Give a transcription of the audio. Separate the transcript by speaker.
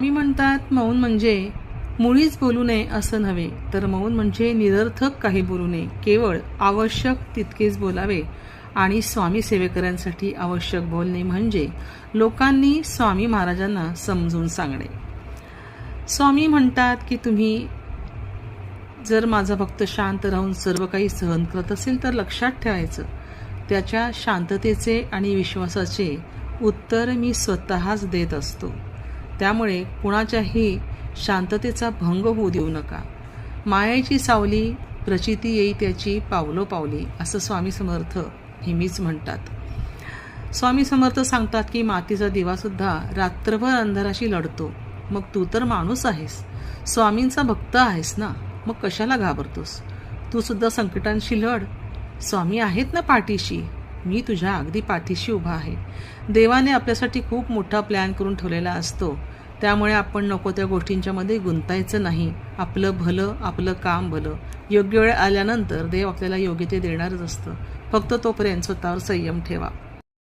Speaker 1: मी म्हणतात मौन म्हणजे मुळीच बोलू नये असं नव्हे तर मौन म्हणजे निरर्थक काही बोलू नये. केवळ आवश्यक तितकेच बोलावे आणि स्वामी सेवेकऱ्यांसाठी आवश्यक बोलणे म्हणजे लोकांनी स्वामी महाराजांना समजून सांगणे. स्वामी म्हणतात की तुम्ही जर माझा भक्त शांत राहून सर्व काही सहन करत असेल तर लक्षात ठेवायचं. त्याच्या शांततेचे आणि विश्वासाचे उत्तर मी स्वतःच देत असतो. त्यामुळे कुणाच्याही शांततेचा भंग होऊ देऊ नका. मायाची सावली प्रचिती येई त्याची पावलो पावली असं स्वामी समर्थ नेहमीच म्हणतात. स्वामी समर्थ सांगतात की मातीचा दिवासुद्धा रात्रभर अंधाराशी लढतो. मग तू तर माणूस आहेस. स्वामींचा भक्त आहेस ना? मग कशाला घाबरतोस? तू सुद्धा संकटांशी लढ. स्वामी आहेत ना पाठीशी? मी तुझ्या अगदी पाठीशी उभा आहे. देवाने आपल्यासाठी खूप मोठा प्लॅन करून ठेवलेला असतो. त्यामुळे आपण नको त्या गोष्टींच्यामध्ये गुंतायचं नाही. आपलं भलं आपलं काम भलं. योग्य वेळ आल्यानंतर देव आपल्याला योग्य ते देणारच असतं. फक्त तोपर्यंत स्वतःवर संयम ठेवा.